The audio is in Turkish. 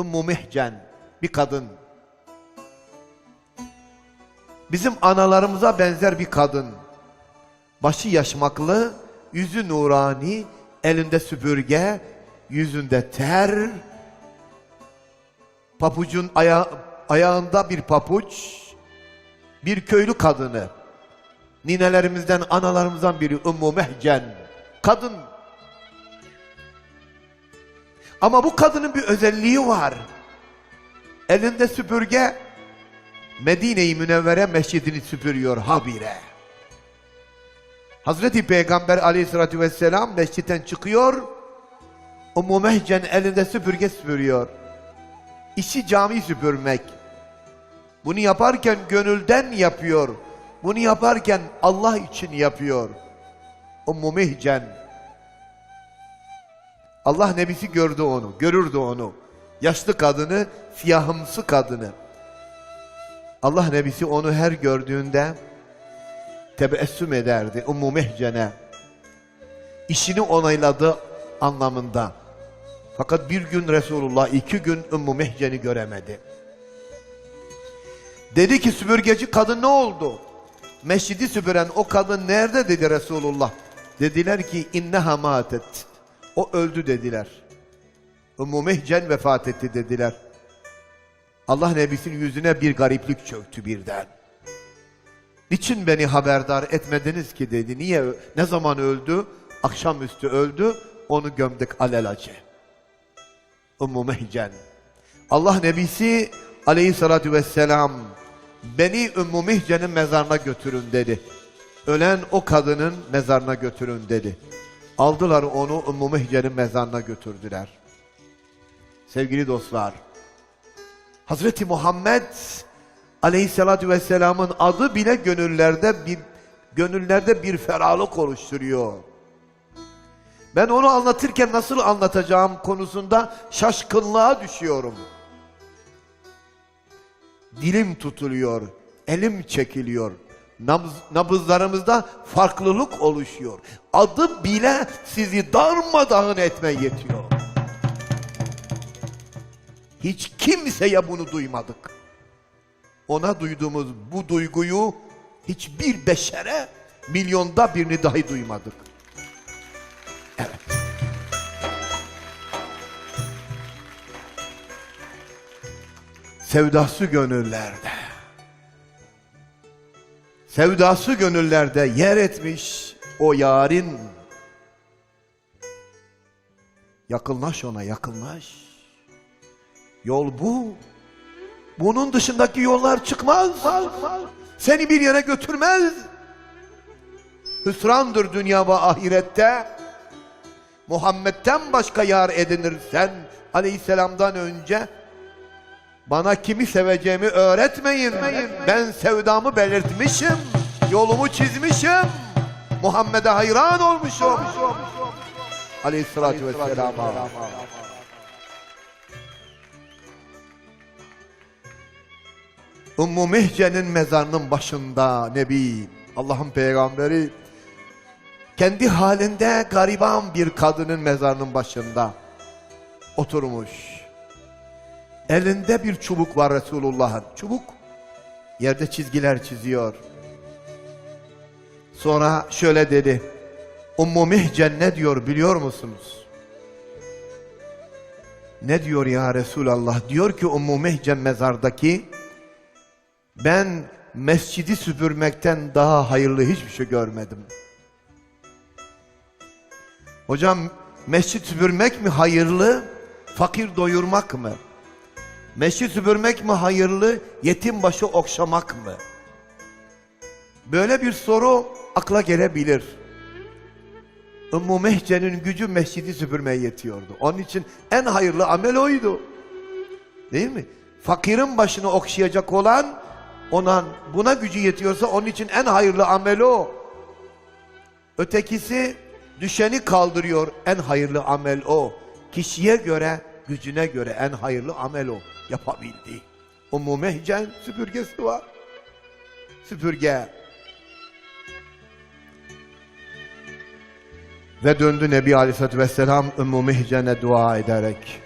Ümmü Mihcen bir kadın. Bizim analarımıza benzer bir kadın. Başı yaşmaklı, yüzü nurani, elinde süpürge, yüzünde ter, papucun aya ayağında bir papuç, bir köylü kadını. Ninelerimizden, analarımızdan biri Ümmü Mehcen. Kadın. Ama bu kadının bir özelliği var. Elinde süpürge Medine-i Münevvere mescidini süpürüyor habire. Hazreti Peygamber aleyhissalatü vesselam mescitten çıkıyor. Ümmü Mehcen elinde süpürge süpürüyor. İşi cami süpürmek. Bunu yaparken gönülden yapıyor. Bunu yaparken Allah için yapıyor. Ümmü Mihcen. Allah nebisi gördü onu, görürdü onu. Yaşlı kadını, siyahımsı kadını. Allah nebisi onu her gördüğünde tebessüm ederdi Ümmü Mihcen'e. İşini onayladı anlamında. Fakat bir gün Resulullah iki gün Ümmü Mihcen'i göremedi. Dedi ki süpürgeci kadın ne oldu? Mescidi süpüren o kadın nerede dedi Resulullah. Dediler ki inneha matet. O öldü dediler. Ümmü Mihcen vefat etti dediler. Allah Nebisi'nin yüzüne bir gariplik çöktü birden. Niçin beni haberdar etmediniz ki dedi. Niye? Ne zaman öldü? Akşamüstü öldü. Onu gömdük alelacı. Ümmü Mihcen. Allah Nebisi aleyhissalatü vesselam beni Ümmü Mihcen'in mezarına götürün dedi. Ölen o kadının mezarına götürün dedi. Aldılar onu Ümmü Mihcen'in mezarına götürdüler. Sevgili dostlar, Hazreti Muhammed Aleyhisselatü Vesselam'ın adı bile gönüllerde bir gönüllerde bir ferahlık oluşturuyor. Ben onu anlatırken nasıl anlatacağım konusunda şaşkınlığa düşüyorum. Dilim tutuluyor, elim çekiliyor. Nabız, nabızlarımızda farklılık oluşuyor. Adı bile sizi darmadağın etmeye yetiyor. Hiç kimseye bunu duymadık. Ona duyduğumuz bu duyguyu hiçbir beşere milyonda birini dahi duymadık. Evet. Sevdası gönüllerde. Sevdası gönüllerde yer etmiş o yarın. Yakınlaş ona yakınlaş. Yol bu. Bunun dışındaki yollar çıkmaz. Seni bir yere götürmez. Hüsrandır dünya ve ahirette. Muhammed'den başka yar edinirsen aleyhisselamdan önce bana kimi seveceğimi öğretmeyin. Ben sevdamı belirtmişim. Yolumu çizmişim. Muhammed'e hayran olmuşum. Aleyhissalatü vesselam'a. Ümmü Mihce'nin mezarının başında Nebi, Allah'ın peygamberi kendi halinde gariban bir kadının mezarının başında oturmuş. Elinde bir çubuk var Resulullah'ın. Çubuk yerde çizgiler çiziyor. Sonra şöyle dedi. Ümmü Mihcen ne diyor biliyor musunuz? Ne diyor ya Resulallah? Diyor ki Ümmü Mihcen mezardaki ben mescidi süpürmekten daha hayırlı hiçbir şey görmedim. Hocam mescid süpürmek mi hayırlı, fakir doyurmak mı? Mescid süpürmek mi hayırlı, yetim başı okşamak mı? Böyle bir soru akla gelebilir. Ümmü Mehce'nin gücü mescidi süpürmeye yetiyordu. Onun için en hayırlı amel oydu. Değil mi? Fakirin başını okşayacak olan ona buna gücü yetiyorsa onun için en hayırlı amel o. Ötekisi düşeni kaldırıyor. En hayırlı amel o. Kişiye göre, gücüne göre en hayırlı amel o. Yapabildi. Ummu Mehcen süpürgesi var. Süpürge. Ve döndü Nebi Aleyhisselatü Vesselam Ümmü Mihcen'e dua ederek.